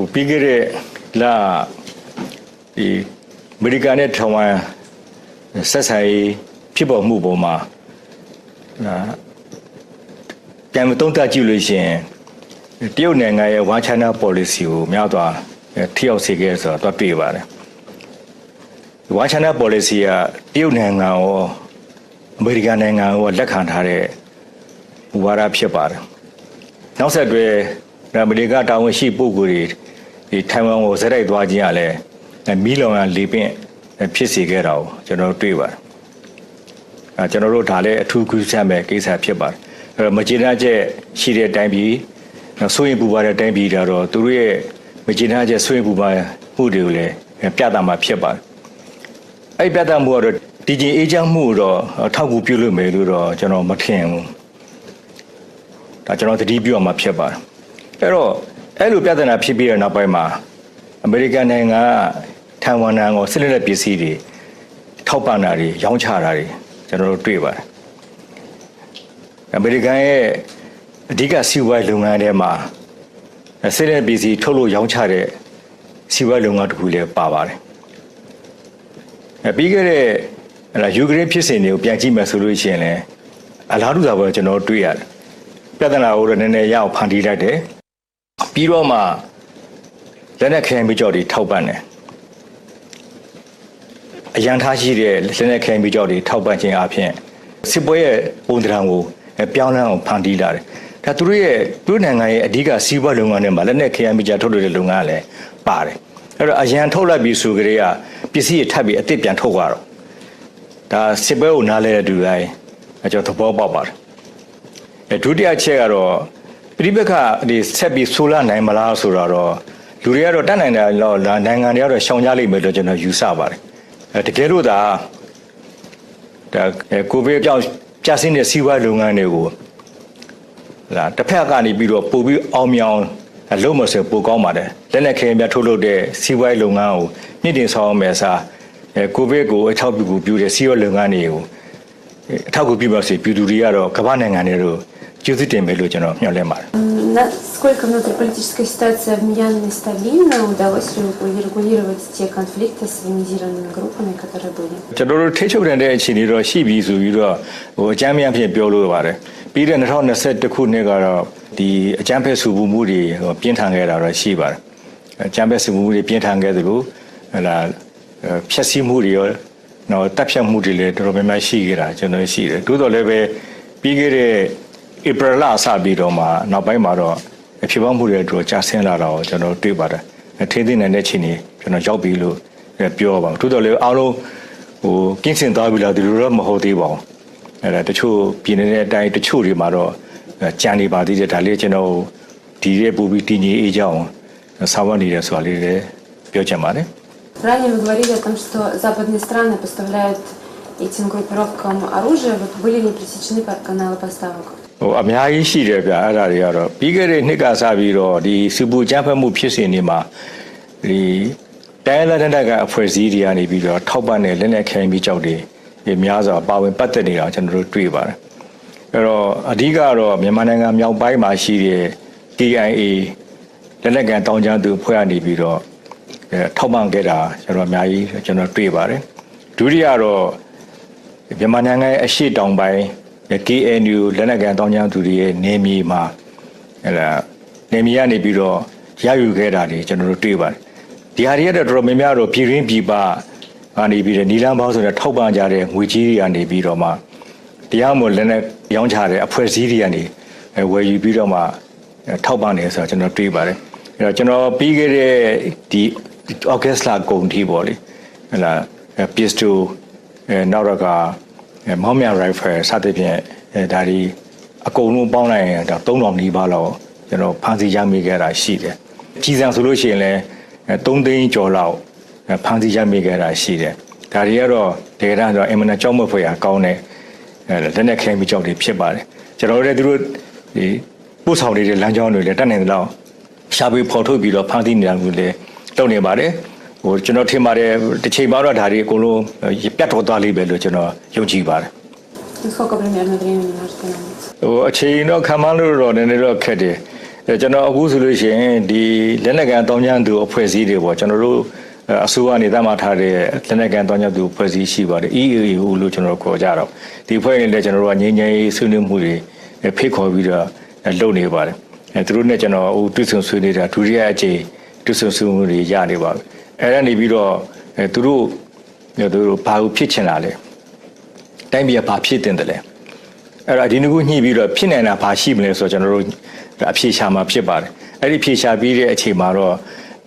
ဟိုပြီးခဲ့တဲ့လာဒီအမေရိကန်နဲ့ထိုင်ဝမ်ဆက်ဆံရေးဖြစ်ပေါ်မှုပေါ်မှာအာပြန်မသုံးသပ်ကြည့်လို့ရှိရင်တရုတ်နိုင်ငံရဲ့ one china policy ကိုများစွာထိရောက်စေခဲ့ဆိုတော့တွေ့ပါတယ် one china policy ကတရုတ်နိုင်ငံရောအမေရိကန်နိုင်ငံရောလက်ခံထားတဲ့မူဝါဒဖြစ်ပါတယ်နောက်ဆက်တွဲအမေရိကတာဝန်ရှိပုဂ္ဂိုလ်တွေ ဒီထိုင်ဝမ်ကိုဇက်တိုက်သွားခြင်းကလည်းမီးလောင်ရလေပင့်ဖြစ်စေခဲ့တာကိုကျွန်တော်တို့တွေ့ပါတယ်အဲကျွန်တော်တို့ဒါလည်းအထူးကူးစက်မဲ့ကိစ္စဖြစ်ပါတယ်အဲတော့မကျေနပ်ချက်ရှိတဲ့အတိုင်းပြည်ဆိုရင်ပူပါတဲ့အတိုင်းပြည်ဒါတော့သူတို့ရဲ့မကျေနပ်ချက်ဆိုရင်ပူပါမှုတွေကိုလည်းပြသမှာဖြစ်ပါတယ်အဲ့ပြသမှုကတော့ဒီဂျင်အေးချမ်းမှုတော့ထောက်ကူပြုလို့မယ်လို့တော့ကျွန်တော်မထင်ဘူးဒါကျွန်တော်သတိပြုရမှာဖြစ်ပါတယ်အဲ့တော့ အဲ့လိုပြဿနာဖြစ်ပြီးတဲ့နောက်ပိုင်းမှာအမေရိကန်နိုင်ငံကထိုင်ဝမ်နိုင်ငံကိုစစ်လက်ပစ္စည်းတွေထောက်ပံ့တာတွေရောင်းချတာတွေကျွန်တော်တို့တွေ့ပါတယ်အမေရိကန်ရဲ့အဓိကစီးပွားရေးလုပ်ငန်းထဲမှာစစ်လက်ပစ္စည်းထုတ်လို့ရောင်းချတဲ့စီးပွားရေးလုပ်ငန်းတစ်ခုလည်းပါပါတယ်အဲပြီးခဲ့တဲ့ဟလာယူကရိန်းဖြစ်စဉ်တွေကိုပြန်ကြည့်မယ်ဆိုလို့ရှိရင်လည်းအလားတူသာပဲကျွန်တော်တွေ့ရတယ်ပြဿနာကိုတော့နည်းနည်းရအောင်ဖန်တီးလိုက်တယ် ပြီးတော့မှလက်နက်ခဲယမ်းမီးကျော်တွေထောက်ပံ့တယ်အရန်ထားရှိတဲ့လက်နက်ခဲယမ်းမီးကျော်တွေထောက်ပံ့ခြင်းအပြင်စစ်ပွဲရဲ့ပုံသဏ္ဍာန်ကိုပြောင်းလဲအောင်ဖန်တီးလာတယ်ဒါသူတို့ရဲ့သူတို့နိုင်ငံရဲ့အဓိကစီးပွားလုပ်ငန်းတွေမှာလက်နက်ခဲယမ်းမီးကျော်ထုတ်လုပ်တဲ့လုပ်ငန်းကလည်းပါတယ်အဲ့တော့အရန်ထုတ်လိုက်ပြီးဆိုကြတဲ့ကပစ္စည်းတွေထပ်ပြီးအစ်စ်ပြန်ထုတ်သွားတော့ဒါစစ်ပွဲကိုနားလဲတဲ့သူတိုင်းအကျော်သဘောပေါက်ပါတယ်အဲဒုတိယချက်ကတော့ ပြိပခဒီဆက်ပြီးဆိုလာနိုင်မလားဆိုတော့လူတွေကတော့တတ်နိုင်တယ်လို့နိုင်ငံတွေကတော့ရှောင်ကြလိမ့်မယ်လို့ကျွန်တော်ယူဆပါတယ်အဲတကယ်လို့ဒါဒါကိုဗစ်ကြောင့်ကြာစင်းတဲ့စီးပွားလုပ်ငန်းတွေကိုလာတစ်ဖက်ကနေပြီးတော့ပို့ပြီးအောင်မြောင်လုံးမစပိုကောင်းပါတယ်လက်နက်ခဲမြတ်ထုတ်လုပ်တဲ့စီးပွားလုပ်ငန်းကိုမြင့်တင်ဆောင်အောင်မယ်စားအဲကိုဗစ်ကိုအထောက်ပြုပြုတဲ့စီးပွားလုပ်ငန်းတွေကိုအထောက်အကူပြုပါစေပြည်သူတွေကတော့ကမ္ဘာနိုင်ငံတွေတို့ ကျေးဇူးတင်မယ်လို့ကျွန်တော်မျှော်လင့်ပါတယ် Насколько внутриполитическая ситуация в Мьянме стабильна? Удалось ли регулировать те конфликты с военизированными группами, которые были? ကျွန်တော်တို့ထိချုပ်တဲ့အခြေအနေတော့ရှိပြီဆိုပြီးတော့ဟိုအကြမ်းများဖြင့်ပြောလို့ပါတယ်ပြီးတဲ့2021ခုနှစ်ကတော့ဒီအကြမ်းဖက်ဆူပူမှုတွေဟိုပြင်းထန်ခဲ့တာတော့ရှိပါတယ်အကြမ်းဖက်ဆူပူမှုတွေပြင်းထန်ခဲ့သလိုဟလာဖြက်စီးမှုတွေရောတော့တပ်ဖြတ်မှုတွေလည်းတော်တော်များများရှိခဲ့တာကျွန်တော်ရှိတယ်သို့တော်လည်းပဲပြီးခဲ့တဲ့ April လအစပြီးတော့မှနောက်ပိုင်းမှာတော့ဖြစ်ပေါ်မှုတွေတို့ကြာဆင်းလာတာကိုကျွန်တော်တွေ့ပါတယ်ထင်းသိနိုင်တဲ့ချိန်นี้ကျွန်တော်ရောက်ပြီလို့ပြောပါဘူးသို့တော်လည်းအားလုံးဟိုကင်းစင်သွားပြီလားဒီလိုတော့မဟုတ်သေးပါဘူးအဲ့ဒါတချို့ပြည်နေတဲ့အတိုင်းတချို့တွေမှာတော့ကြံနေပါသေးတယ်ဒါလေးကျွန်တော်ဒီရဲ့ပူပြီးတည်ငြိမ်အေးကြအောင်ဆောက်ရနေတယ်ဆိုတာလေးလည်းပြောချင်ပါတယ် Ранее вы говорили о том, что западные страны поставляют этим группировкам оружие. Вот были ли пресечены каналы поставок? ဟိုအများကြီးရှိတယ်ဗျအဲ့ဒါတွေကတော့ပြီးခဲ့တဲ့နှစ်ကစပြီးတော့ဒီစူပူကြမ်းဖက်မှုဖြစ်စဉ်တွေမှာဒီတိုင်းလာတဲ့ကအဖွဲ့အစည်းတွေကနေပြီးတော့ထောက်ပံ့တဲ့လက်နက်ခဲယမ်းပြီးကြောက်တွေဒီများစွာပါဝင်ပတ်သက်နေတာကျွန်တော်တို့တွေ့ပါတယ်အဲ့တော့အဓိကတော့မြန်မာနိုင်ငံမြောက်ပိုင်းမှာရှိတဲ့ KIA လက်နက်ကန်တောင်းကြသူဖွဲ့ရနေပြီးတော့အဲထောက်ပံ့ခဲ့တာကျွန်တော်အများကြီးကျွန်တော်တွေ့ပါတယ်ဒုတိယတော့မြန်မာနိုင်ငံရဲ့အရှိတောင်ပိုင်း KNU လက်နက်ကန်တောင်းကြသူတွေရဲ့နေမြေမှာအဲ့ဒါနေမြေကနေပြီးတော့ရယူခဲ့တာတွေကျွန်တော်တို့တွေ့ပါတယ်ဒီဟာတွေကတော့တော်တော်များများတော့ပြည်ရင်းပြည်ပကနေပြီးတော့နီလန်းပေါင်းဆိုတဲ့ထောက်ပံ့ကြတဲ့ငွေကြီးတွေကနေပြီးတော့မှတရားမလက်နက်ရောင်းချတဲ့အဖွဲ့အစည်းတွေကနေဝယ်ယူပြီးတော့မှထောက်ပံ့တယ်ဆိုတော့ကျွန်တော်တွေ့ပါတယ်အဲ့တော့ကျွန်တော်ပြီးခဲ့တဲ့ဒီဩဂတ်စ်လကုန်ထိပေါ့လေဟလာပစ္စတိုအဲနောက်တော့က မောင်းမြန်ရိုင်ဖယ်စသဖြင့်အဲဒါဒီအကုန်လုံးပေါင်းလိုက်ရင်ဒါ3000နီးပါးလောက်ကျွန်တော်ဖန်စီရမိခဲ့တာရှိတယ်ကြီးစံဆိုလို့ရှိရင်လည်း3သိန်းကျော်လောက်ဖန်စီရမိခဲ့တာရှိတယ်ဒါတွေကတော့တကယ်တမ်းတော့အင်မတန်ကြောက်မဖွယ်ရာကောင်းတဲ့အဲလက်နက်ခဲမိကြောက်တွေဖြစ်ပါတယ်ကျွန်တော်တို့လည်းသူတို့ဒီပို့ဆောင်နေတဲ့လမ်းကြောင်းတွေလည်းတတ်နိုင်သလောက်ရှားပြီးဖော်ထုတ်ပြီးတော့ဖန်စီနေတာမျိုးလည်းလုပ်နေပါတယ် ဟိုကျွန်တော်ထင်ပါတယ်တစ်ချိန်မှာတော့ဒါတွေအကုန်လုံးပြတ်တော်သွားလိမ့်မယ်လို့ကျွန်တော်ယုံကြည်ပါတယ်ဟိုအချိန်တော့ခံမလို့တော့နည်းနည်းတော့ခက်တယ်ကျွန်တော်အခုဆိုလို့ရှိရင်ဒီလက်နက်ကန်တောင်းကျမ်းသူအဖွဲ့အစည်းတွေပေါ့ကျွန်တော်တို့အစိုးရနေသားမှထားတဲ့လက်နက်ကန်တောင်းကျမ်းသူအဖွဲ့အစည်းရှိပါတယ် EAU လို့ကျွန်တော်ခေါ်ကြတော့ဒီအဖွဲ့တွေလည်းကျွန်တော်တို့ကငြိမ်းချမ်းရေးဆွေးနွေးမှုတွေဖိတ်ခေါ်ပြီးတော့လုပ်နေပါတယ်အဲသူတို့နဲ့ကျွန်တော်အခုတွေ့ဆုံဆွေးနေတာဒုတိယအကြိမ်တွေ့ဆုံဆွေးမှုတွေရနေပါပြီ အဲဒါနေပြီးတော့အဲသူတို့သူတို့ဘာလို့ဖြစ်ချင်တာလဲတိုင်းပြည်ကဘာဖြစ်တင်တယ်လဲအဲ့တော့ဒီနှစ်ခုညှိပြီးတော့ဖြစ်နေတာဘာရှိမလဲဆိုတော့ကျွန်တော်တို့အဖြေရှာမှာဖြစ်ပါတယ်အဲ့ဒီဖြေရှာပြီးတဲ့အချိန်မှာတော့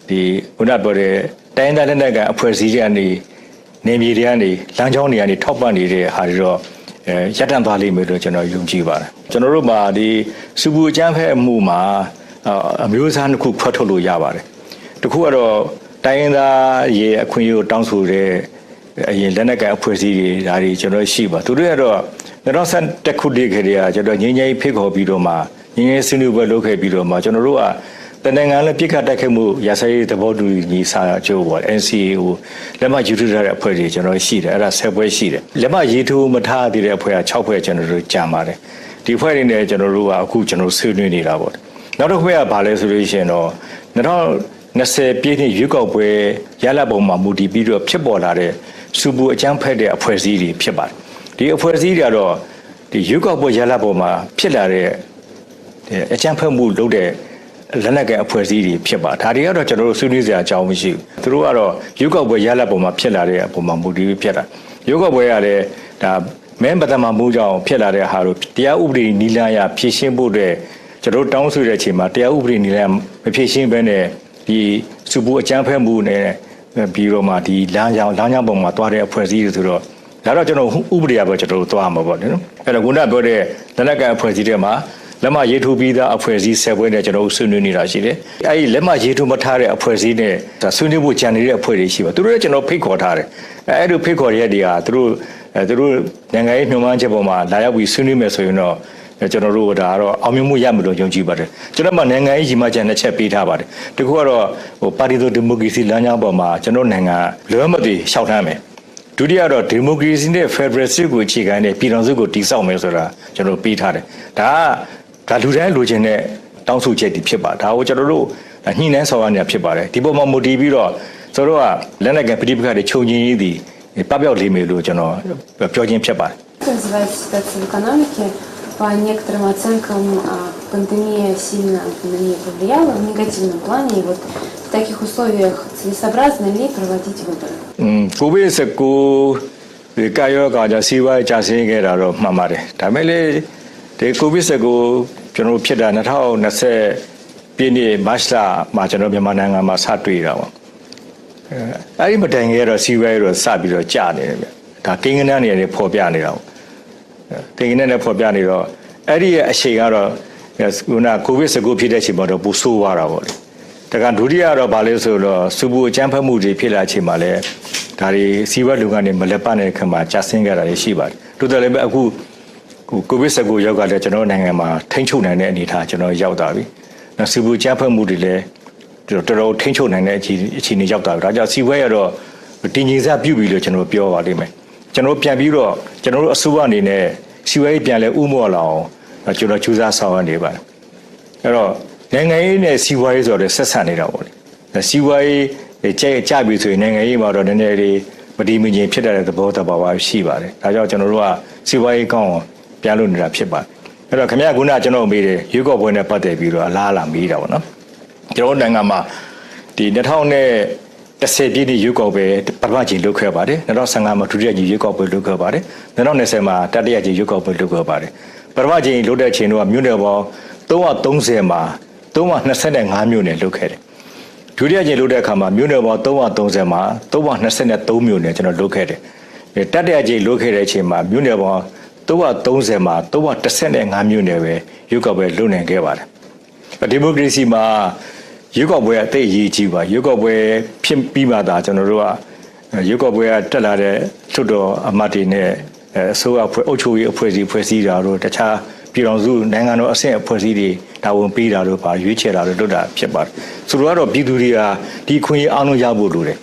ဒီခုနပြောတဲ့တိုင်းဒေသနဲ့ကအဖွဲ့အစည်းတွေကနေနေမြေတွေကနေလမ်းကြောင်းတွေကနေထောက်ပံ့နေတဲ့ဟာတွေတော့အဲရပ်တန့်သွားလိမ့်မယ်လို့ကျွန်တော်ယုံကြည်ပါတယ်ကျွန်တော်တို့မှာဒီစူပူအကျန်းဖဲအမှုမှာအမျိုးအစားတစ်ခုခွဲထုတ်လို့ရပါတယ်တစ်ခုကတော့ တိုင်းရင်းသားရေအခွင့်အရေးကိုတောင်းဆိုတဲ့အရင်လက်နက်ကိုင်အဖွဲ့အစည်းတွေဒါတွေကျွန်တော်ရှိပါသူတို့ကတော့2011ခုတည်းခရီးကကျွန်တော်ငင်းငင်းဖိတ်ခေါ်ပြီးတော့မှငင်းငင်းဆွေးနွေးပွဲလုပ်ခဲ့ပြီးတော့မှကျွန်တော်တို့ကတနင်္ဂနွေလည်းပြစ်ခတ်တိုက်ခိုက်မှုရာဇဝတ်သဘောတူညီစာချုပ်ပေါ့ NCA ကိုလက်မှတ်ရေးထိုးထားတဲ့အဖွဲ့တွေကျွန်တော်ရှိတယ်အဲ့ဒါ10ပွဲရှိတယ်လက်မှတ်ရေးထိုးမထားသေးတဲ့အဖွဲ့က6ဖွဲ့ကျွန်တော်တို့ကြံပါတယ်ဒီအဖွဲ့တွေနဲ့ကျွန်တော်တို့ကအခုကျွန်တော်ဆွေးနွေးနေတာပေါ့နောက်တစ်ဖွဲ့ကဘာလဲဆိုလို့ရှိရင်တော့ 2020ပြည့်နှစ်ရွေးကောက်ပွဲရလဒ်ပုံမှာမူတည်ပြီးတော့ဖြစ်ပေါ်လာတဲ့စူပူအကြမ်းဖက်တဲ့အဖွဲ့အစည်းတွေဖြစ်ပါတယ်ဒီအဖွဲ့အစည်းတွေကတော့ဒီရွေးကောက်ပွဲရလဒ်ပုံမှာဖြစ်လာတဲ့အကြမ်းဖက်မှုလုပ်တဲ့လက်နက်ကအဖွဲ့အစည်းတွေဖြစ်ပါဒါတွေကတော့ကျွန်တော်တို့ဆွေးနွေးစရာအကြောင်းမရှိဘူးသူတို့ကတော့ရွေးကောက်ပွဲရလဒ်ပုံမှာဖြစ်လာတဲ့အပေါ်မှာမူတည်ပြီးဖြစ်တာရွေးကောက်ပွဲရတဲ့ဒါမဲပဒမမှုကြောင့်ဖြစ်လာတဲ့ဟာတို့တရားဥပဒေနီလာရဖြည့်ရှင်းဖို့အတွက်ကျွန်တော်တို့တောင်းဆိုတဲ့အချိန်မှာတရားဥပဒေနီလာမဖြည့်ရှင်းဘဲနဲ့ ဒီစုပူအကြမ်းဖက်မှုနဲ့ပြီးတော့မှဒီလမ်းကြောင်းလမ်းကြောင်းပုံမှာတွားတဲ့အဖွဲ့အစည်းတွေဆိုတော့ဒါတော့ကျွန်တော်ဥပဒေအပေါ်ကျွန်တော်တို့သွားမှာပေါ့နော်အဲ့တော့ခုနပြောတဲ့လက်နက်ကအဖွဲ့အစည်းတွေမှာလက်မရေးထိုးပြီးသားအဖွဲ့အစည်း10ပွဲနဲ့ကျွန်တော်တို့ဆွေးနွေးနေတာရှိတယ်။အဲဒီလက်မရေးထိုးမထားတဲ့အဖွဲ့အစည်းနဲ့ဆွေးနွေးဖို့ကြံနေတဲ့အဖွဲ့တွေရှိပါသူတို့လည်းကျွန်တော်ဖိတ်ခေါ်ထားတယ်။အဲအဲ့လိုဖိတ်ခေါ်ရတဲ့တွေကသူတို့အဲသူတို့နိုင်ငံရေးညှို့မှန်းချက်ပေါ်မှာလာရောက်ပြီးဆွေးနွေးမယ်ဆိုရင်တော့ ကျွန်တော်တို့ဒါကတော့အောင်မြင်မှုရမယ်လို့ယုံကြည်ပါတယ်ကျွန်တော်မှနိုင်ငံရေးကြီးမှချက်နှစ်ချက်ပေးထားပါတယ်တခုကတော့ဟိုပါတီသို့ဒီမိုကရေစီလမ်းကြောင်းပေါ်မှာကျွန်တော်နိုင်ငံလွယ်မတည်ရှောက်ထမ်းမယ်ဒုတိယတော့ဒီမိုကရေစီနဲ့ဖက်ဒရယ်စစ်ကိုအခြေခံတဲ့ပြည်တော်စုကိုတည်ဆောက်မယ်ဆိုတာကျွန်တော်ပေးထားတယ်ဒါကဒါလူတိုင်းလိုချင်တဲ့တောင်းဆိုချက်တွေဖြစ်ပါဒါကိုကျွန်တော်တို့ညှိနှိုင်းဆောင်ရနေတာဖြစ်ပါတယ်ဒီပေါ်မှာမူတည်ပြီးတော့ဆိုတော့လက်နက်ကပဋိပက္ခတွေခြုံငင်းရေးသည်ပပျောက်လိမ့်မယ်လို့ကျွန်တော်ပြောချင်းဖြစ်ပါတယ် Как называется ситуация в экономике? По некоторым оценкам а, пандемия сильно на нее повлияла в негативном плане. И вот в таких условиях целесообразно ли проводить выборы? อืมကိုဗစ်19ဒီကာယောဂါကြောင့်စီးပွားရေးကျဆင်းခဲ့တာတော့မှန်ပါတယ်ဒါပေမဲ့လေဒီကိုဗစ်19ကျွန်တော်တို့ဖြစ်တာ2020ပြည့်နှစ်မတ်လမှာကျွန်တော်မြန်မာနိုင်ငံမှာစတွေ့တာပေါ့အဲအဲ့ဒီမတိုင်ခင်ကတော့စီးပွားရေးတော့စပြီးတော့ကျနေတယ်ဗျဒါကိန်းကနန်းနေနေပေါ်ပြနေတာပေါ့ ကိန်းကနန်းနဲ့ပေါ်ပြနေတော့အဲ့ဒီရဲ့အချိန်ကတော့ခုနကိုဗစ်19ဖြစ်တဲ့အချိန်မှာတော့ပူဆိုးသွားတာပေါ့လေတကဒုတိယတော့ဗာလဲဆိုတော့စူပူအကျန်းဖတ်မှုတွေဖြစ်လာချိန်မှာလည်းဒါတွေစီးပွားလူကနေမလက်ပတဲ့ခါမှာကြာဆင်းကြတာတွေရှိပါတယ်တိုးတယ်လည်းပဲအခုကိုဗစ်19ရောက်ကလည်းကျွန်တော်နိုင်ငံမှာထိန်းချုပ်နိုင်တဲ့အနေအထားကျွန်တော်ရောက်တာပြီနော်စူပူအကျန်းဖတ်မှုတွေလည်းတော်တော်ထိန်းချုပ်နိုင်တဲ့အခြေအခြေအနေရောက်တာပြီဒါကြောင့်စီးပွားရတော့တင်ကြီးစားပြုတ်ပြီလို့ကျွန်တော်ပြောပါလိမ့်မယ် ကျွန်တော်ပြန်ပြီးတော့ကျွန်တော်တို့အစိုးရအနေနဲ့စီးပွားရေးပြန်လဲဥမော်လာအောင်ကျွန်တော်ကြိုးစားဆောင်ရွက်နေပါတယ်အဲ့တော့နိုင်ငံရေးနဲ့စီးပွားရေးဆိုတော့ဆက်ဆံနေတာပေါ့လေစီးပွားရေးကြဲကြပြီဆိုရင်နိုင်ငံရေးမှာတော့နည်းနည်းလေးမဒီမငြိမ်ဖြစ်တဲ့သဘောတဘာဝရှိပါတယ်ဒါကြောင့်ကျွန်တော်တို့ကစီးပွားရေးကောင်းအောင်ပြန်လုပ်နေတာဖြစ်ပါတယ်အဲ့တော့ခင်ဗျာကခုနကျွန်တော်မေးတယ်ရွေးကောက်ပွဲနဲ့ပတ်သက်ပြီးတော့အလားအလာမေးတာပေါ့နော်ကျွန်တော်နိုင်ငံမှာဒီ2000နဲ့ 10ပြည့်နှစ်ရွေးကောက်ပွဲပထမချိန်လုပ်ခဲ့ပါတယ်2015မှာဒုတိယချိန်ရွေးကောက်ပွဲလုပ်ခဲ့ပါတယ်2020မှာတတိယချိန်ရွေးကောက်ပွဲလုပ်ခဲ့ပါတယ်ပထမချိန်လုပ်တဲ့ချိန်တော့မြို့နယ်ပေါင်း330မှာ325မြို့နယ်လုပ်ခဲ့တယ်ဒုတိယချိန်လုပ်တဲ့အခါမှာမြို့နယ်ပေါင်း330မှာ323မြို့နယ်ကျွန်တော်လုပ်ခဲ့တယ်တတိယချိန်လုပ်ခဲ့တဲ့အချိန်မှာမြို့နယ်ပေါင်း330မှာ315မြို့နယ်ပဲရွေးကောက်ပွဲလုပ်နိုင်ခဲ့ပါတယ်ဒီမိုကရေစီမှာ ရွေးကောက်ပွဲအသိအရေးကြီးပါရွေးကောက်ပွဲဖြစ်ပြီးမှသာကျွန်တော်တို့ကရွေးကောက်ပွဲကတက်လာတဲ့ထွတ်တော်အမတ်တွေနဲ့အစိုးရအဖွဲ့အုပ်ချုပ်ရေးအဖွဲ့အစည်းဖွဲ့စည်းတာတို့တခြားပြည်တော်စုနိုင်ငံတော်အဆင့်အဖွဲ့အစည်းတွေတာဝန်ပေးတာတို့ပါရွေးချယ်တာတို့လုပ်တာဖြစ်ပါတယ်ဆိုတော့ကတော့ပြည်သူတွေကဒီခွင့်ရအောင်လို့ရဖို့လိုတယ်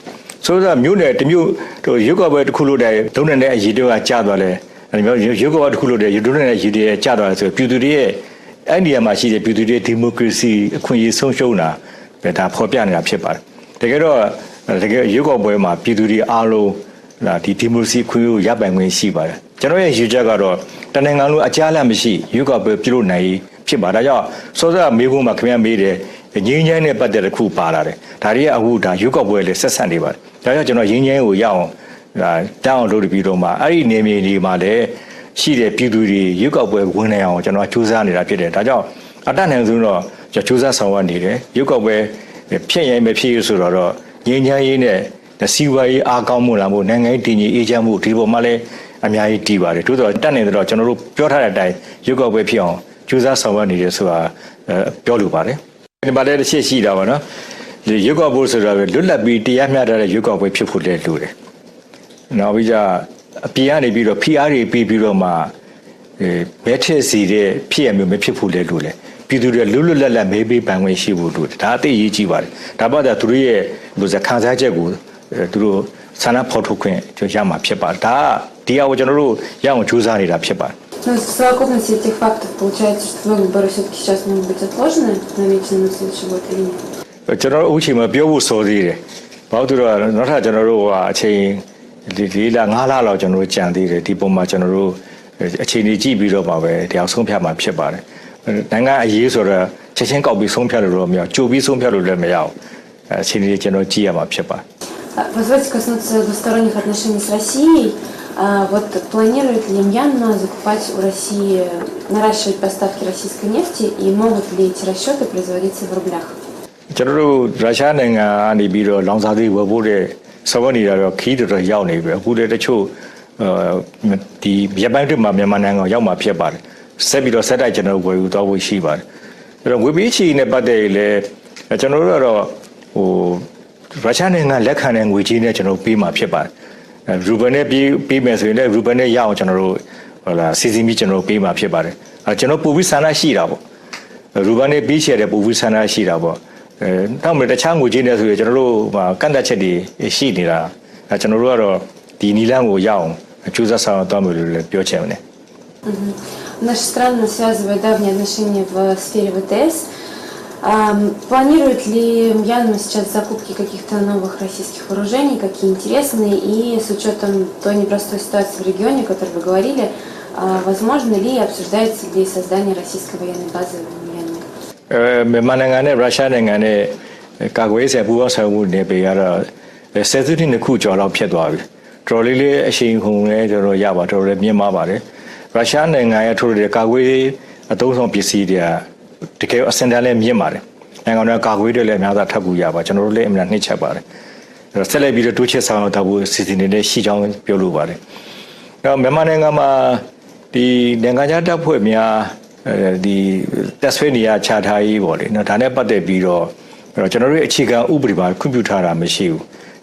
ဆိုတော့မြို့နယ်တစ်မြို့တို့ရွေးကောက်ပွဲတစ်ခုလို့တဲ့လုံးနဲ့အရေးတွေကကြာသွားလဲအဲမျိုးရွေးကောက်ပွဲတစ်ခုလို့တဲ့ရုပ်တုနဲ့ရည်တည်ကျသွားတယ်ဆိုပြည်သူတွေရဲ့အဲ့ဒီနေရာမှာရှိတဲ့ပြည်သူတွေဒီမိုကရေစီအခွင့်အရေးဆုံးရှုံးတာ ပဲဒါဖော်ပြနေတာဖြစ်ပါတယ်တကယ်တော့တကယ်ရွေးကောက်ပွဲမှာပြည်သူတွေအားလုံးဒါဒီဒီမိုကရေစီအခွင့်အရေးကိုရပိုင်ခွင့်ရှိပါတယ်ကျွန်တော်ရဲ့ရည်ချက်ကတော့တနင်္ဂနွေလုံးအကြားလက်မရှိရွေးကောက်ပွဲပြုလုပ်နိုင်ရေးဖြစ်ပါဒါကြောင့်စောစောကမေးခွန်းမှာခင်ဗျားမေးတယ်ငင်းချမ်းနဲ့ပတ်သက်တဲ့တစ်ခုပါလာတယ်ဒါတွေကအခုဒါရွေးကောက်ပွဲလေးဆက်ဆက်နေပါတယ်ဒါကြောင့်ကျွန်တော်ငင်းချမ်းကိုရအောင်ဒါတောင်းအောင်လုပ်ပြီးတော့မှအဲ့ဒီနေမြေတွေမှာလည်းရှိတဲ့ပြည်သူတွေရွေးကောက်ပွဲဝင်နိုင်အောင်ကျွန်တော်စူးစမ်းနေတာဖြစ်တယ်ဒါကြောင့်အတတ်နိုင်ဆုံးတော့ ကျွန်တော်စူးစမ်းဆောင်ရွက်နေတယ်ရွေးကောက်ပွဲဖြစ်ရင်မဖြစ်ရဆိုတော့ငင်းချမ်းရေးနဲ့စီဝါရေးအားကောင်းမှုလာမှုနိုင်ငံရေးတည်ငြိမ်အေးချမ်းမှုဒီပေါ်မှာလည်းအများကြီးတည်ပါတယ်တိုးတော့တက်နေတော့ကျွန်တော်တို့ပြောထားတဲ့အတိုင်းရွေးကောက်ပွဲဖြစ်အောင်စူးစမ်းဆောင်ရွက်နေတယ်ဆိုတာပြောလိုပါတယ်ဒီမှာလည်းတစ်ချက်ရှိတာပါနော်ဒီရွေးကောက်ပွဲဆိုတော့လွတ်လပ်ပြီးတရားမျှတတဲ့ရွေးကောက်ပွဲဖြစ်ဖို့လည်းလိုတယ်နောက်ပြီးကြအပြေကနေပြီးတော့ PR တွေပြီးပြီးတော့မှအဲဘဲထက်စီတဲ့ဖြစ်ရမျိုးမဖြစ်ဖို့လည်းလိုတယ် ပြည်သူတွေလွတ်လွတ်လပ်လပ်မေးပေးပန်ခွင့်ရှိဖို့လိုတယ်ဒါအသိရေးကြီးပါတယ်ဒါပေမဲ့သူတို့ရဲ့လူစခံစားချက်ကိုသူတို့ဆန္ဒဖော်ထုတ်ခွင့်ရမှာဖြစ်ပါတယ်ဒါကဒီအကိုကျွန်တော်တို့ရအောင်ကြိုးစားနေတာဖြစ်ပါတယ် Ну, в совокупности этих фактов получается, что выборы все-таки сейчас могут быть отложены, намечены на следующий год или нет? ကျွန်တော်တို့အခုချိန်မှာပြောဖို့စောသေးတယ်။ဘာလို့လဲဆိုတော့နောက်ထပ်ကျွန်တော်တို့ကအချိန်ဒီဒီလ9လလောက်ကျွန်တော်တို့ကြံသေးတယ်ဒီပုံမှာကျွန်တော်တို့အချိန်ကြီးကြည့်ပြီးတော့ပါပဲတရားဆုံးဖြတ်မှာဖြစ်ပါတယ်။ နိုင်ငံအရေးဆိုတော့ချက်ချင်းကောက်ပြီးဆုံးဖြတ်လို့တော့မရဘူး။ကြိုပြီးဆုံးဖြတ်လို့လည်းမရဘူး။အချိန်ကြီးကျွန်တော်ကြည့်ရမှာဖြစ်ပါတယ် А, Позвольте коснуться двусторонних отношений с Россией. А, Вот планирует ли Мьянма закупать у России, наращивать поставки российской нефти, и могут ли эти расчеты производиться в рублях? ။ကျွန်တော်တို့ရုရှားနိုင်ငံကနေပြီးတော့လောင်စာသေးဝယ်ဖို့တဲ့ဆောက်နေတာတော့ခီးတော်တော်ရောက်နေပြီ။အခုလည်းတချို့အဲဒီရပိုင်းတွေမှာမြန်မာနိုင်ငံရောက်မှာဖြစ်ပါတယ်။ ဆက်ပြီးတော့ဆက်တိုက်ကျွန်တော်ဝယ်ယူသွားဖို့ရှိပါတယ်။အဲ့တော့ဝေပေးချီနဲ့ပတ်သက်ရင်လည်းကျွန်တော်တို့ကတော့ဟိုရုရှားနိုင်ငံလက်ခံတဲ့ငွေကြေးနဲ့ကျွန်တော်ပေးမှာဖြစ်ပါတယ်။ရူဘယ်နဲ့ပြီးပြီးမယ်ဆိုရင်လည်းရူဘယ်နဲ့ရအောင်ကျွန်တော်တို့ဟိုလာစီစဉ်ပြီးကျွန်တော်တို့ပေးမှာဖြစ်ပါတယ်။အဲကျွန်တော်ပူပြီးဆန္ဒရှိတာပေါ့။ရူဘယ်နဲ့ပြီးချရတဲ့ပူပြီးဆန္ဒရှိတာပေါ့။အဲနောက်မှတခြားငွေကြေးနဲ့ဆိုရင်ကျွန်တော်တို့ကန့်တတ်ချက်တွေရှိနေတာ။အဲကျွန်တော်တို့ကတော့ဒီနီလန်းကိုရအောင်အကျိုးဆက်ဆောင်သွားမယ်လို့လည်းပြောချင်တယ်။ Наши страны связывают давние отношения в сфере ВТС. Ам, Планирует ли Мьянма сейчас закупки каких-то новых российских вооружений, какие интересные, и с учетом той непростой ситуации в регионе, о которой вы говорили, а, возможно ли и обсуждается ли создание российской военной базы в Мьянме? အဲမြန်မာနိုင်ငံနဲ့ရုရှားနိုင်ငံနဲ့ကာကွယ်ရေးဆိုင်ပူးပေါင်းဆောင်မှုနေပေကတော့ဆယ်စုနှစ်နှစ်ခုကျော်လောက်ဖြစ်သွားပြီတော်လေးလေးအရှိန်ဟုန်လည်းကျွန်တော်ရပါတော်တော်လေးမြင့်မားပါတယ် ရုရှားနိုင်ငံရဲ့ထိုးတဲ့ကာကွယ်ရေးအသုံးဆောင်ပစ္စည်းတွေကတကယ်အစင်တန်းလည်းမြင့်ပါတယ်နိုင်ငံတော်ကာကွယ်ရေးတွေလည်းအများသာထပ်ကူရပါကျွန်တော်တို့လည်းအမှန်နှိမ့်ချက်ပါတယ်အဲ့တော့ဆက်လက်ပြီးတော့တိုးချဲ့ဆောင်တော့ဖို့စီစဉ်နေတဲ့ရှိကြောင်းပြောလိုပါတယ်တော့မြန်မာနိုင်ငံမှာဒီနိုင်ငံခြားတပ်ဖွဲ့များအဲဒီတက်ဆွေးနေရချထားရေးပေါ့လေနော်ဒါနဲ့ပတ်သက်ပြီးတော့အဲ့တော့ကျွန်တော်တို့ရဲ့အခြေခံဥပဒေမှာခွင့်ပြုထားတာမရှိဘူး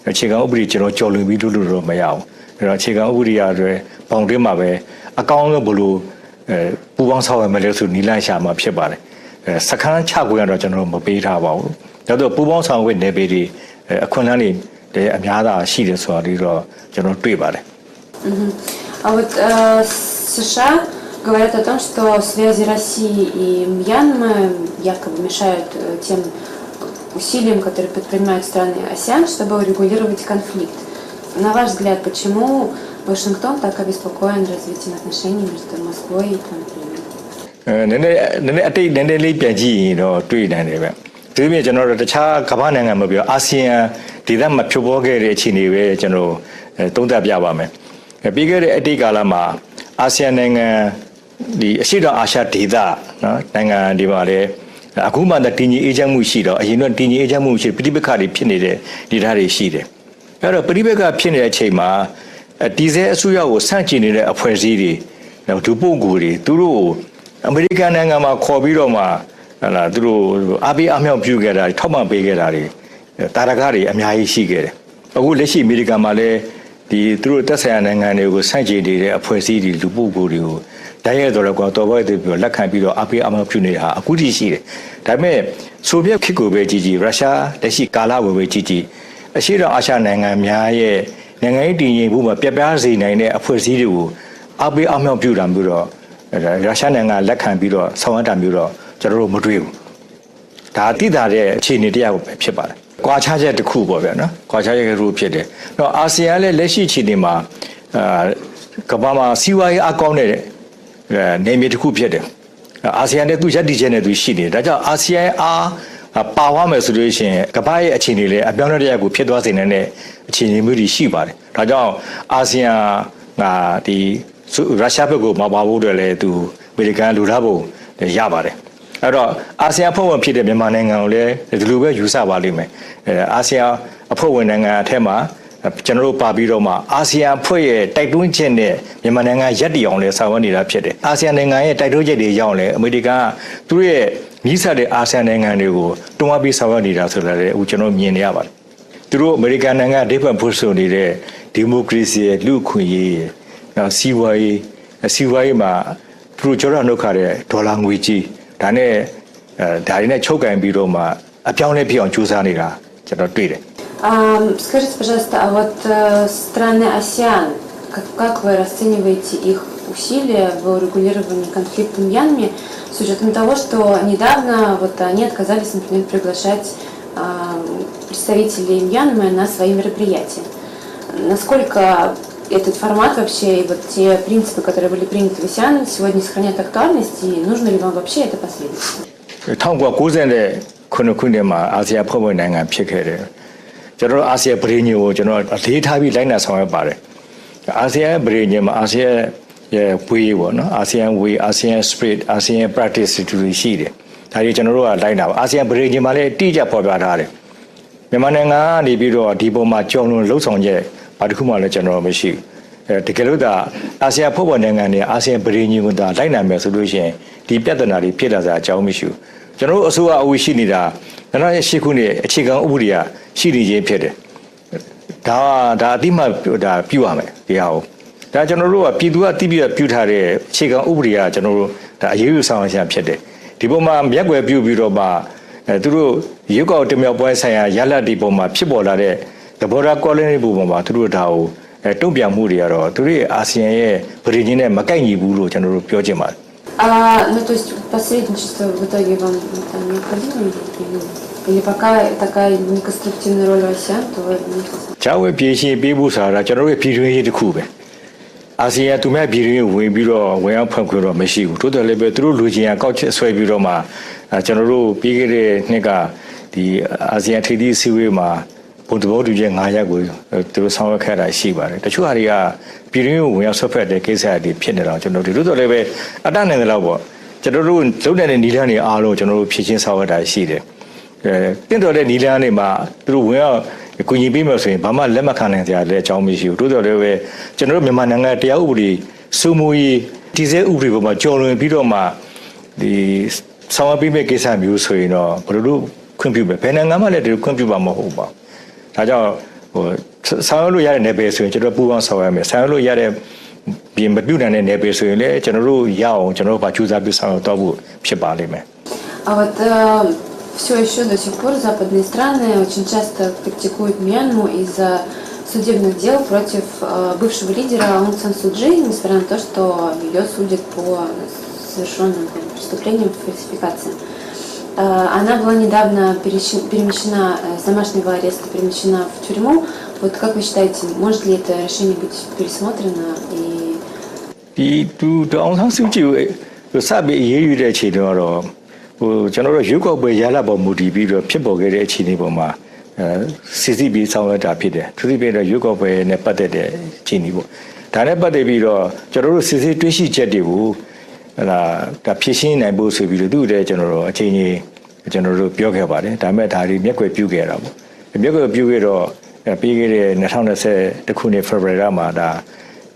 အခြေခံဥပဒေကျွန်တော်ကြော်လွန်ပြီးလို့လို့တော့မရအောင်အဲ့တော့အခြေခံဥပဒေရတဲ့ပေါင်တွင်းမှာပဲ အကောင်းဆုံးဘလို့အဲပူပေါင်းဆောက်ရမယ်လို့ဆိုနီလန့်ရှာမှာဖြစ်ပါတယ်အဲစခန်းချခွင့်ကတော့ကျွန်တော်တို့မပေးထားပါဘူးဒါတော့ပူပေါင်းဆောင်ခွင့်နေပေဒီအခွင့်အလမ်းတွေအများသာရှိတယ်ဆိုတာဒီတော့ကျွန်တော်တွေ့ပါတယ် Мгм. А вот э, США говорят о том, что связи России и Мьянмы якобы мешают э, тем усилиям, которые предпринимают страны АСЕАН, чтобы урегулировать конфликт. На ваш взгляд, почему Вашингтон так обеспокоен развитием отношений между Москвой и Пномпенем? အဲနည်းနည်းနည်းနည်းအတိတ်နည်းနည်းလေးပြန်ကြည့်ရင်တော့တွေ့နိုင်တယ်ဗျဒီပြင်ကျွန်တော်တို့တခြားကမ္ဘာနိုင်ငံမပြောအာဆီယံဒေသမှာဖြစ်ပေါ်ခဲ့တဲ့အခြေအနေပဲကျွန်တော်အဲသုံးသပ်ပြပါမယ်အဲပြီးခဲ့တဲ့အတိတ်ကာလမှာအာဆီယံနိုင်ငံဒီအရှိတောင်အာရှဒေသနော်နိုင်ငံဒီမှာလည်းအခုမှတည်ငြိမ်အေးချမ်းမှုရှိတော့အရင်တော့တည်ငြိမ်အေးချမ်းမှုရှိပြိပခါတွေဖြစ်နေတဲ့ဒေသတွေရှိတယ်အဲ့တော့ပြိပခါဖြစ်နေတဲ့အချိန်မှာအဲ ဒီဇယ်အစိုးရကိုဆန့်ကျင်နေတဲ့အဖွဲ့အစည်းတွေနောက်ဒုပုဂ္ဂိုလ်တွေသူတို့ကိုအမေရိကန်နိုင်ငံမှာခေါ်ပြီးတော့မှဟလာသူတို့အားပေးအမြောက်ပြုခဲ့တာတွေထောက်ပံ့ပေးခဲ့တာတွေတာရကတွေအများကြီးရှိခဲ့တယ်အခုလက်ရှိအမေရိကန်မှာလည်းဒီသူတို့တက်ဆိုင်ရာနိုင်ငံတွေကိုစန့်ကျင်နေတဲ့အဖွဲ့အစည်းတွေလူပုဂ္ဂိုလ်တွေကိုတိုင်းရဲတော်တော့ကောတော်ဘက်တွေပြီးတော့လက်ခံပြီးတော့အားပေးအမြောက်ပြုနေတာအခုတည်းရှိတယ်ဒါပေမဲ့ဆိုဗီယက်ခေတ်ကိုပဲကြည့်ကြည့်ရုရှားလက်ရှိကာလကိုပဲကြည့်ကြည့်အရှိတောင်အာရှနိုင်ငံများရဲ့ နိုင်ငံရေးတည်ငြိမ်မှုမှာပြပြစေနိုင်တဲ့အဖွဲ့အစည်းတွေကိုအားပေးအမြောက်ပြုတာမျိုးတော့ရုရှားနိုင်ငံလက်ခံပြီးတော့ဆောင်ရွက်တာမျိုးတော့ကျွန်တော်တို့မတွေ့ဘူးဒါတိတာတဲ့အခြေအနေတရားပဲဖြစ်ပါတယ်ကွာခြားချက်တစ်ခုပေါ့ဗျာနော်ကွာခြားချက်တစ်ခုဖြစ်တယ်တော့အာဆီယံလည်းလက်ရှိအခြေအနေမှာအာကမ္ဘာမှာစီးပွားရေးအကောင်းတဲ့အဲနေမြေတစ်ခုဖြစ်တယ်အာဆီယံနဲ့သူရက်တည်ချက်နဲ့သူရှိတယ်ဒါကြောင့်အာဆီယံအား ပါဝါမယ်ဆိုလို့ရှိရင်ကမ္ဘာရဲ့အခြေအနေလည်းအပြောင်းအလဲတရားကိုဖြစ်သွားစေနိုင်တဲ့အခြေအနေမျိုးတွေရှိပါတယ်ဒါကြောင့်အာဆီယံကဒီရုရှားဘက်ကိုမပါဖို့အတွက်လည်းသူအမေရိကန်လူထားဖို့ရပါတယ်အဲ့တော့အာဆီယံအဖွဲ့ဝင်ဖြစ်တဲ့မြန်မာနိုင်ငံကိုလည်းဒီလိုပဲယူဆပါလိမ့်မယ်အဲအာဆီယံအဖွဲ့ဝင်နိုင်ငံအထက်မှာ ကျွန်တော်တို့ပါပြီးတော့မှအာဆီယံအဖွဲ့ရဲ့တိုက်တွန်းချက်နဲ့မြန်မာနိုင်ငံရက်တည်အောင်လဲဆောင်ရွက်နေတာဖြစ်တယ်အာဆီယံနိုင်ငံရဲ့တိုက်တွန်းချက်တွေရောက်လဲအမေရိကန်ကသူတို့ရဲ့မြစ်ဆက်တဲ့အာဆီယံနိုင်ငံတွေကိုတွန်းအားပေးဆောင်ရွက်နေတာဆိုတာလည်းအခုကျွန်တော်မြင်နေရပါတယ်သူတို့အမေရိကန်နိုင်ငံဒိဗန်ဖို့ဆိုနေတဲ့ဒီမိုကရေစီရဲ့လူ့အခွင့်အရေးရဲ့နောက်စီးပွားရေးစီးပွားရေးမှာသူတို့ကြောရနှုတ်ခါတဲ့ဒေါ်လာငွေကြီးဒါနဲ့အဲဒါတွေနဲ့ချုပ်ကင်ပြီးတော့မှအပြောင်းလဲဖြစ်အောင်ကြိုးစားနေတာကျွန်တော်တွေ့တယ် А, А, скажите, пожалуйста, а вот э, страны АСИАН, как, как вы расцениваете их усилия в урегулировании конфликта в Мьянме, с учетом того, что недавно вот они отказались, например, приглашать а, представителей Мьянмы на свои мероприятия. Насколько этот формат вообще и вот те принципы, которые были приняты в ИСИАН, сегодня сохранят актуальность, и нужно ли вам вообще это последовать? ကျွန်တော်တို့အာဆီယံပြည်ညိုကိုကျွန်တော်အလေးထားပြီးလိုက်နာဆောင်ရွက်ပါတယ်အာဆီယံပြည်ညိုမှာအာဆီယံရဲ့ဝေးပေါ့နော်အာဆီယံဝေးအာဆီယံ spirit အာဆီယံ practice တွေရှိတယ်ဒါတွေကျွန်တော်တို့ကလိုက်နာပါအာဆီယံပြည်ညိုမှာလည်းတိကျဖော်ပြထားတယ်မြန်မာနိုင်ငံကနေပြီးတော့ဒီပုံမှာကြောင်လွန်လှုပ်ဆောင်ချက်ဘာတစ်ခုမှလည်းကျွန်တော်မရှိဘူးအဲတကယ်လို့ဒါအာဆီယံဖွဲ့ဝင်နိုင်ငံတွေအာဆီယံပြည်ညိုကဒါလိုက်နာမယ်ဆိုလို့ရှိရင်ဒီပြဿနာတွေဖြစ်လာစရာအကြောင်းမရှိဘူး ကျွန်တော်တို့အစိုးရအဝေးရှိနေတာ2008ခုနှစ်အခြေခံဥပဒေကရှိနေခြင်းဖြစ်တယ်ဒါဒါအတိမဒါပြုရမယ်ဒီဟာကိုဒါကျွန်တော်တို့ကပြည်သူကတိပြီးတော့ပြုထားတဲ့အခြေခံဥပဒေကကျွန်တော်တို့ဒါအရေးယူဆောင်ရဖြစ်တယ်ဒီပုံမှာမျက်ွယ်ပြုပြီးတော့မှအဲသူတို့ရုပ်ကောက်တမြောက်ပွဲဆိုင်ရာရလဒ်ဒီပုံမှာဖြစ်ပေါ်လာတဲ့သဘောထားကောလင်းပုံမှာသူတို့ဒါကိုအဲတုံ့ပြန်မှုတွေကတော့သူတို့ရဲ့အာဆီယံရဲ့ပြည်ရင်းနဲ့မကိုက်ညီဘူးလို့ကျွန်တော်တို့ပြောချင်ပါတယ် А, ну, то есть посредничество в итоге вам там необходимо или, или пока такая неконструктивная роль в АСЕАН, то вы не хотите? ကျောင်းဝယ်ပြည်ရှင်ပေးဖို့ဆိုတာကျွန်တော်တို့ရဲ့ပြည်တွင်းရေးတစ်ခုပဲအာဆီယံသူမဲ့ပြည်တွင်းရေးဝင်ပြီးတော့ဝင်ရောက်ဖွင့်ခွင့်တော့မရှိဘူးတိုးတယ်လည်းပဲသူတို့လူချင်းကကောက်ချက်ဆွဲပြီးတော့မှအဲကျွန်တော်တို့ပြီးခဲ့တဲ့နှစ်ကဒီအာဆီယံထိပ်သီးအစည်းအဝေးမှာ ဘုံသဘောတူချက်9ရပ်ကိုသူတို့ဆောင်ရွက်ခဲ့တာရှိပါတယ်တချို့ဟာတွေကပြည်တွင်းကိုဝင်ရောက်ဆွတ်ဖက်တဲ့ကိစ္စတွေဖြစ်နေတော့ကျွန်တော်တို့တိုးတယ်လည်းပဲအတတ်နိုင်တယ်လို့ပေါ့ကျွန်တော်တို့လုံတဲ့နီလန်းတွေအားလုံးကျွန်တော်တို့ဖြည့်ချင်းဆောင်ရွက်တာရှိတယ်အဲတင့်တော်တဲ့နီလန်းတွေမှာသူတို့ဝင်အောင်ကူညီပေးမယ်ဆိုရင်ဘာမှလက်မခံနိုင်ကြတဲ့အကြောင်းမရှိဘူးတိုးတော်လည်းပဲကျွန်တော်တို့မြန်မာနိုင်ငံတရားဥပဒေစိုးမိုးရေးတည်ဆဲဥပဒေပေါ်မှာကြော်လွန်ပြီးတော့မှဒီဆောင်ရွက်ပေးမယ့်ကိစ္စမျိုးဆိုရင်တော့ဘယ်လိုလုပ်ခွင့်ပြုပဲဘယ်နိုင်ငံမှလည်းဒီလိုခွင့်ပြုမှာမဟုတ်ပါဘူး ဒါကြောင့်ဟိုဆောင်ရွက်လို့ရတဲ့နယ်ပယ်ဆိုရင်ကျွန်တော်ပူးပေါင်းဆောင်ရွက်မယ်ဆောင်ရွက်လို့ရတဲ့ပြင်မပြုတ်နိုင်တဲ့နယ်ပယ်ဆိုရင်လည်းကျွန်တော်တို့ရအောင်ကျွန်တော်တို့ဗာကြိုးစားပြီးဆောင်ရွက်တော့ဖို့ဖြစ်ပါလိမ့်မယ် А вот все еще до сих пор западные страны очень часто критикуют Мьянму из-за судебных дел против э, бывшего лидера Аун Сан Суджи, несмотря на то, что ее судят по совершенным там, преступлениям фальсификации. Э, Она была недавно перещ- перемещена э, с домашнего ареста, перемещена в тюрьму. Вот как вы считаете, может ли это решение быть пересмотрено и ဒီသူတောင်ဆောင်စုကြည့်ကိုစပြီးအေးအေးတဲ့အခြေအနေတော့ဟိုကျွန်တော်တို့ရုပ်ောက်ပဲရလာပေါ်မူတည်ပြီးတော့ဖြစ်ပေါ်ခဲ့တဲ့အခြေအနေပေါ်မှာအဲစစ်စစ်ပြီးဆောင်ရွက်တာဖြစ်တယ်သူစစ်ပြီးတော့ရုပ်ောက်ပဲနဲ့ပတ်သက်တဲ့အခြေအနေပေါ့ဒါနဲ့ပတ်သက်ပြီးတော့ကျွန်တော်တို့စစ်စစ်တွေးရှိချက်တွေကို ဟလာဒါဖြည့်ရှင်းနိုင်ဖို့ဆိုပြီးတော့သူ့တဲ့ကျွန်တော်တို့အချိန်ကြီးကျွန်တော်တို့ပြောခဲ့ပါတယ်ဒါပေမဲ့ဒါတွေမျက်ွယ်ပြုခဲ့တာပေါ့မျက်ွယ်ပြုခဲ့တော့ပြီးခဲ့တဲ့2020တခုနှစ် February မှာဒါ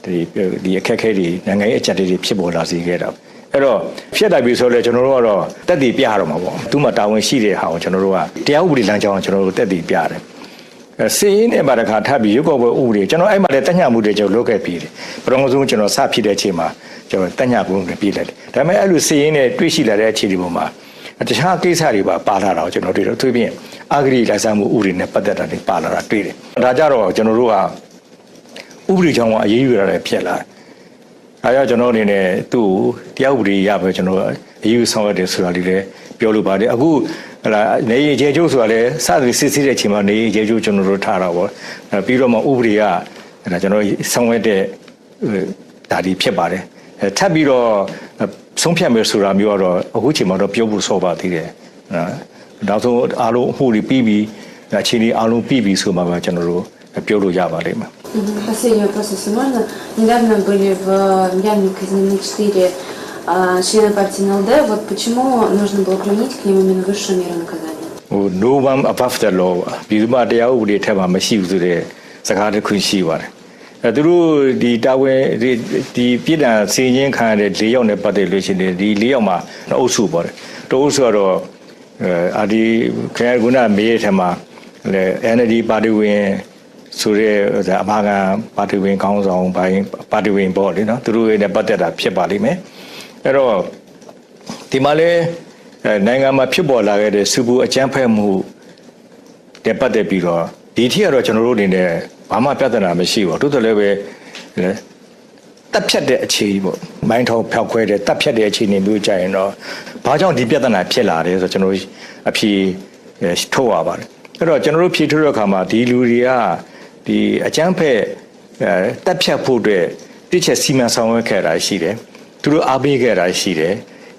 ဒီဒီအခက်အခဲတွေနိုင်ငံရေးအကြက်တွေဖြစ်ပေါ်လာစေခဲ့တာအဲ့တော့ဖြစ်လာပြီဆိုတော့ကျွန်တော်တို့ကတော့တက်တည်ပြရတော့မှာပေါ့သူ့မှာတာဝန်ရှိတဲ့ဟာကိုကျွန်တော်တို့ကတရားဥပဒေလမ်းကြောင်းကိုကျွန်တော်တို့တက်တည်ပြရတယ်အဲ စည်ရင်းနဲ့ပါတခါထပ်ပြီးရုပ်ကော်ပွဲဥပဒေကျွန်တော်အဲ့မှာလည်းတက်ညမှုတွေကျွန်တော်လုပ်ခဲ့ပြီးတယ်ပထမဆုံးကျွန်တော်စဖြစ်တဲ့အချိန်မှာကျွန်တော်တက်ညမှုတွေပြည်လိုက်တယ်ဒါပေမဲ့အဲ့လိုစည်ရင်းနဲ့တွေးရှိလာတဲ့အခြေဒီပုံမှာတခြားကိစ္စတွေပါပါလာတာကိုကျွန်တော်တွေ့တော့သူပြင်အာဂရိလိုက်စားမှုဥပဒေနဲ့ပတ်သက်တာတွေပါလာတာတွေ့တယ်ဒါကြတော့ကျွန်တော်တို့ကဥပဒေကြောင့်ကအရေးယူရတာဖြစ်လာတယ်အဲဒါကြောင့်ကျွန်တော်အနေနဲ့သူ့ကိုတရားဥပဒေရပဲကျွန်တော် အယူဆောင်ရတယ်ဆိုတာလေးလည်းပြောလိုပါတယ်အခုဟလာနေရကျေကျိုးဆိုတာလည်းစသည်စစ်စစ်တဲ့အချိန်မှာနေရကျေကျိုးကျွန်တော်တို့ထားတာပေါ့အဲပြီးတော့မှဥပဒေကအဲဒါကျွန်တော်ဆောင်ရတဲ့ဒါဒီဖြစ်ပါတယ်အဲထပ်ပြီးတော့ဆုံးဖြတ်မယ်ဆိုတာမျိုးကတော့အခုချိန်မှာတော့ပြောဖို့စောပါသေးတယ်နော်နောက်ဆုံးအားလုံးအမှုတွေပြီးပြီးအခြေအနေအားလုံးပြီးပြီးဆိုမှပဲကျွန်တော်တို့ပြောလို့ရပါလိမ့်မယ် Мгм. Последний вопрос, если можно. Недавно были в Мьянме казнены четыре а, члена партии НЛД. Вот почему нужно было применить к ним именно высшую меру наказания? ဟို no one above the law ပါပြည်သူ့မတရားဥပဒေထက်မှမရှိဘူးဆိုတဲ့စကားတစ်ခုရှိပါတယ်အဲသူတို့ဒီတာဝန်ဒီဒီပြည်တံစီရင်ခံရတဲ့၄ယောက်နဲ့ပတ်သက်လို့ရှိရင်ဒီ၄ယောက်မှာအုပ်စုပါတယ်တအုပ်စုကတော့အဲအာဒီခင်ဗျားကကမေးရတဲ့မှာလေ NLD ပါတီဝင်ဆိုရဲအမာခံပါတီဝင်ကောင်းဆောင်ပိုင်းပါတီဝင်ပေါ့လေနော်သူတို့ရဲ့နဲ့ပတ်သက်တာဖြစ်ပါလိမ့်မယ် အဲ့တော့ဒီမှာလဲအဲနိုင်ငံမှာဖြစ်ပေါ်လာခဲ့တဲ့စူပူအကြမ်းဖက်မှုတဲ့ပတ်သက်ပြီးတော့ဒီထက်ကတော့ကျွန်တော်တို့အနေနဲ့ဘာမှပြဿနာမရှိပါဘူးတိုးတော်လည်းပဲအဲတက်ဖြတ်တဲ့အခြေအနေပေါ့မိုင်းထောင်ဖျောက်ခွဲတဲ့တက်ဖြတ်တဲ့အခြေအနေမျိုးကြရင်တော့ဘာကြောင့်ဒီပြဿနာဖြစ်လာတယ်ဆိုတော့ကျွန်တော်တို့အဖြေအဲထုတ်ရပါတယ်အဲ့တော့ကျွန်တော်တို့ဖြေထုတ်တဲ့အခါမှာဒီလူတွေကဒီအကြမ်းဖက်အဲတက်ဖြတ်ဖို့အတွက်တိကျစီမံဆောင်ရွက်ခဲ့တာရှိတယ် သူတို့အားပေးခဲ့တာရှိတယ်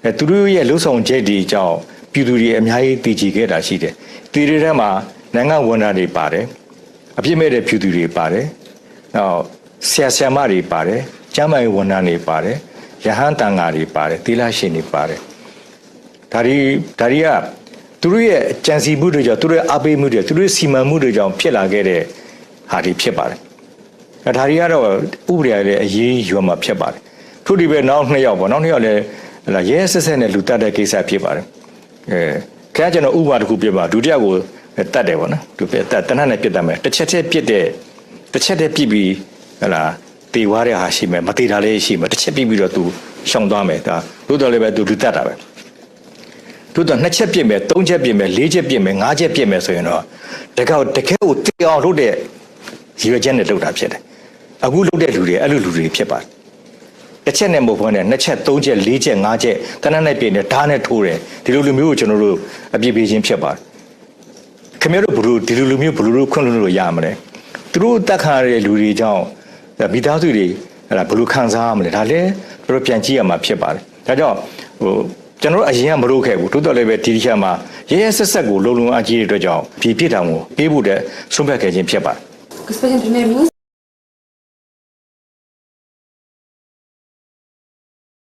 အဲသူတို့ရဲ့လှုပ်ဆောင်ချက်တွေကြောင့်ပြည်သူတွေအများကြီးတည်ကြည်ခဲ့တာရှိတယ်။တည်တဲ့ထဲမှာနိုင်ငံဝန်ထမ်းတွေပါတယ်။အပြစ်မဲ့တဲ့ပြည်သူတွေပါတယ်။နောက်ဆရာဆရာမတွေပါတယ်။ကျမ်းမာရေးဝန်ထမ်းတွေပါတယ်။ရဟန်းတန်ဃာတွေပါတယ်။သီလရှင်တွေပါတယ်။ဒါတွေဒါတွေကသူတို့ရဲ့ကြံစီမှုတွေကြောင့်သူတို့ရဲ့အားပေးမှုတွေသူတို့ရဲ့စီမံမှုတွေကြောင့်ဖြစ်လာခဲ့တဲ့ဟာတွေဖြစ်ပါတယ်။အဲဒါတွေကတော့ဥပဒေရလည်းအရေးယူမှာဖြစ်ပါတယ် ထို့ဒီပဲနောက်နှစ်ယောက်ပေါ့နောက်နှစ်ယောက်လည်းဟလာရဲဆက်ဆက်နဲ့လူတက်တဲ့ကိစ္စဖြစ်ပါတယ်အဲခင်ဗျားကျွန်တော်ဥပမာတစ်ခုပြပါဒုတိယကိုတတ်တယ်ပေါ့နော်သူပြတတ်တနတ်နဲ့ပြတ်တတ်မယ်တစ်ချက်တည်းပြတ်တဲ့တစ်ချက်တည်းပြစ်ပြီးဟလာတေွားတဲ့ဟာရှိမယ်မတေတာလည်းရှိမယ်တစ်ချက်ပြစ်ပြီးတော့သူရှောင်သွားမယ်ဒါတို့တော်လည်းပဲသူလူတက်တာပဲတို့တော့နှစ်ချက်ပြစ်မယ်သုံးချက်ပြစ်မယ်လေးချက်ပြစ်မယ်ငါးချက်ပြစ်မယ်ဆိုရင်တော့တကယ်တကယ်ကိုတေအောင်လုပ်တဲ့ရည်ရွယ်ချက်နဲ့လုပ်တာဖြစ်တယ်အခုလုပ်တဲ့လူတွေအဲ့လိုလူတွေဖြစ်ပါတယ် တစ်ချက်နဲ့မဟုတ်ဘဲနဲ့နှစ်ချက်သုံးချက်လေးချက်ငါးချက်တနက်နဲ့ပြည့်နေဓာတ်နဲ့ထိုးတယ်ဒီလိုလူမျိုးကိုကျွန်တော်တို့အပြစ်ပေးခြင်းဖြစ်ပါတယ်ခင်ဗျားတို့ဘလို့ဒီလိုလူမျိုးဘလို့ခွင့်လို့လို့ရမလဲသူတို့တက်ခါရတဲ့လူတွေကြောင့်မိသားစုတွေအဲ့ဒါဘလို့ခံစားရမလဲဒါလည်းတို့ပြန်ကြည့်ရမှာဖြစ်ပါတယ်ဒါကြောင့်ဟို ကျွန်တော်တို့အရင်ကမလုပ်ခဲ့ဘူးတိုးတော်လည်းပဲဒီတစ်ချက်မှာရဲရဲဆက်ဆက်ကိုလုံလုံအကြီးတဲ့အတွက်ကြောင့်ဒီပြစ်ဒဏ်ကိုပေးဖို့တဲ့ဆုံးဖြတ်ခဲ့ခြင်းဖြစ်ပါတယ် Господин премьер-министр,